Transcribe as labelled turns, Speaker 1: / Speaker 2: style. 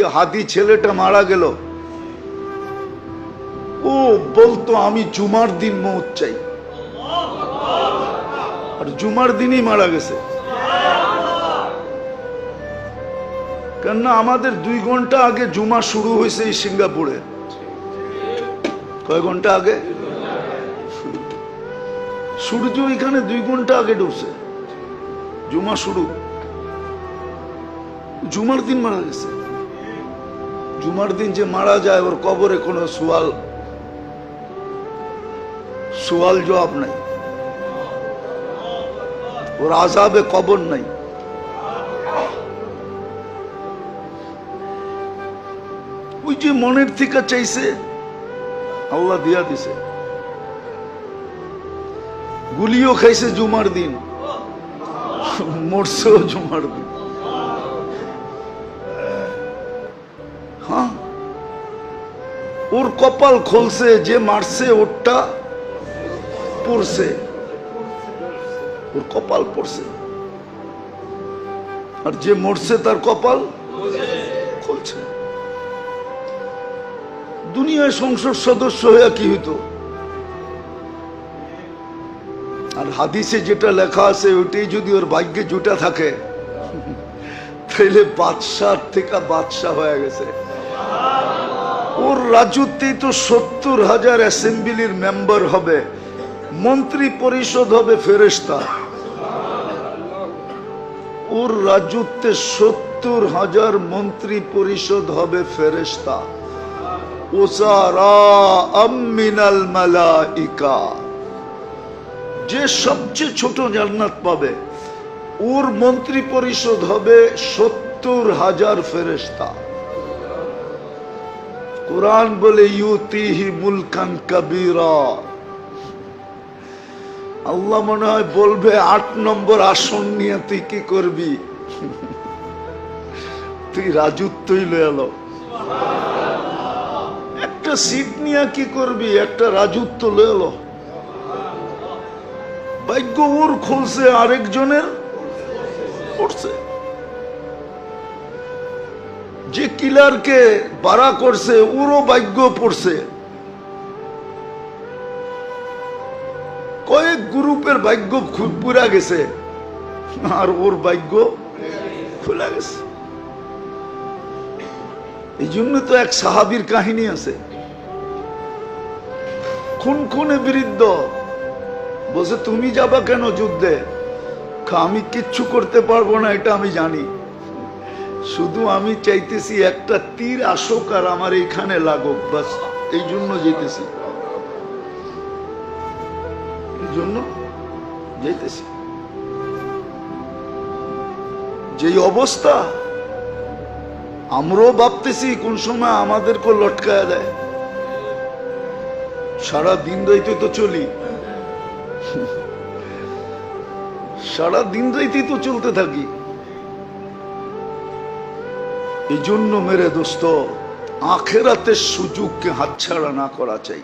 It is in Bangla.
Speaker 1: যে হাতি ছেলেটা মারা গেল, ও বলতো আমি জুমার দিন মৌত চাই। আর জুমার দিনই মারা গেছে। কেননা আমাদের দুই ঘণ্টা আগে জুমা শুরু হয়েছে এই সিঙ্গাপুরে। কয় ঘণ্টা আগে? সূর্য এখানে দুই ঘণ্টা আগে ঢুকছে জুমা শুরু। জুমার দিন মারা গেছে। জুমার দিন যে মারা যায়, ওর কবরে কোনো সোয়াল সোয়াল জবাব নাই। ওর আজাবে কবর নাই। ওই যে মনের থেকে চাইছে, আল্লাহ দিয়া দিছে। গুলিও খাইছে জুমার দিন, মরছেও জুমার দিন। হ্যাঁ? ওর কপাল খুলছে, যে মারছে, ওরটা পড়ছে। ওর কপাল পড়ছে। আর যে মরছে, তার কপাল খুলছে। দুনিয়ায় সংসদ সদস্য হয়ে কি হইতো? আর হাদিসে যেটা লেখা আছে, ওইটাই যদি ওর ভাগ্যে জুটা থাকে, তাইলে বাদশাহ থেকে বাদশাহ হয়ে গেছে। ওর রাজত্বেই তো সত্তর হাজার অ্যাসেম্বলির মেম্বার হবে। মন্ত্রী পরিষদ হবে ফেরেস্তা ওর রাজত্বে সত্তর হাজার মন্ত্রী পরিষদ হবে ফেরেস্তা যে সবচেয়ে ছোট জান্নাত পাবে, ওর মন্ত্রী পরিষদ হবে সত্তর হাজার ফেরেস্তা কোরআন বলে, ইউতিহি মুলকান কবিরা। আল্লাহ মনে হয় বলবে, আট নম্বর আসন নিয়ে তুই কি করবি? তুই রাজত্বই লয়ে এলো। একটা সিট নিয়ে কি করবি? একটা রাজত্ব লয়ে এলো। ভাগ্য ওর খুলছে, আরেকজনের পড়ছে যে কিলারকে বাড়া করছে, ওরও ভাগ্য পড়ছে। কয়েক গ্রুপের ভাগ্য পুরা গেছে, আর ওর ভাগ্য খোলা গেছে। এই জন্য তো এক সাহাবির কাহিনী আছে। খুন খুনে বিরুদ্ধ বলছে, তুমি যাবা কেন যুদ্ধে? আমি কিচ্ছু করতে পারব না, এটা আমি জানি। শুধু আমি চাইতেছি একটা তীর আসুক আর আমার এইখানে লাগুক, বাস এই জন্য যেতেছি। যেই অবস্থা, আমরাও ভাবতেছি কোন সময় আমাদেরকে লটকায় দেয়। সারা দিন রাইতে তো চলি। সারা দিন রাইতেই তো চলতে থাকি। এই জন্য মেরে দোস্ত আখেরাতের সুযোগকে হাতছাড়া না করা চাই।